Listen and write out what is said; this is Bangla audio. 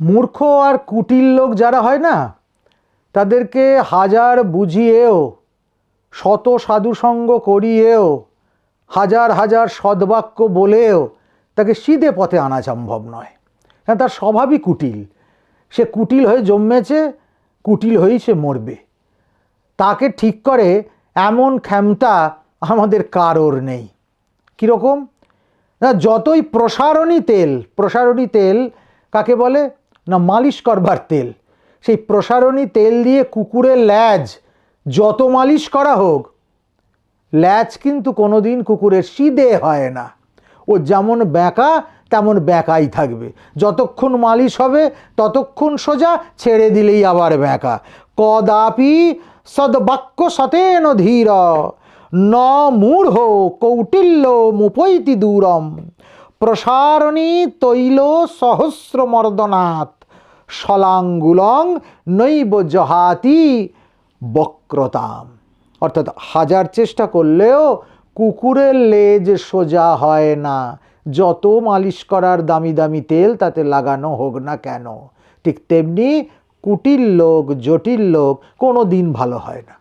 মূর্খ আর কুটিল লোক যারা হয় না, তাদেরকে হাজার বুঝিয়েও, শত সাধুসঙ্গ করিয়েও, হাজার হাজার সদ্বাক্য বলেও তাকে সিধে পথে আনা সম্ভব নয়। হ্যাঁ তার স্বভাবই কুটিল। সে কুটিল হয়ে জন্মেছে, কুটিল হয়েই সে মরবে। তাকে ঠিক করে এমন ক্ষমতা আমাদের কারোর নেই। কীরকম? না, যতই প্রসারণী তেল প্রসারণী তেল কাকে বলে? না মালিশ করবার তেল। সেই প্রসারণী তেল দিয়ে কুকুরের ল্যাজ যত মালিশ করা হোক, ল্যাজ কিন্তু কোনোদিন কুকুরের সিদে হয় না। ও যেমন ব্যাকা, তেমন ব্যাকাই থাকবে। যতক্ষণ মালিশ হবে, ততক্ষণ সোজা ছেড়ে দিলেই আবার ব্যাকা। কদাপি সদ্বাক্য সতেন ধীর। ন মূঢ় কৌটিল্য মুপৈতি দূরম। প্রসারণী তৈল সহস্রমর্দনাথ শলাঙ্গুলং নৈব জহাতি বক্রতাম। অর্থাৎ হাজার চেষ্টা করলেও কুকুরের লেজ সোজা হয় না। যত মালিশ করার দামি দামি তেল তাতে লাগানো হোক না কেন। ঠিক তেমনি কুটিল লোক, জটিল লোক কোনো দিন ভালো হয় না।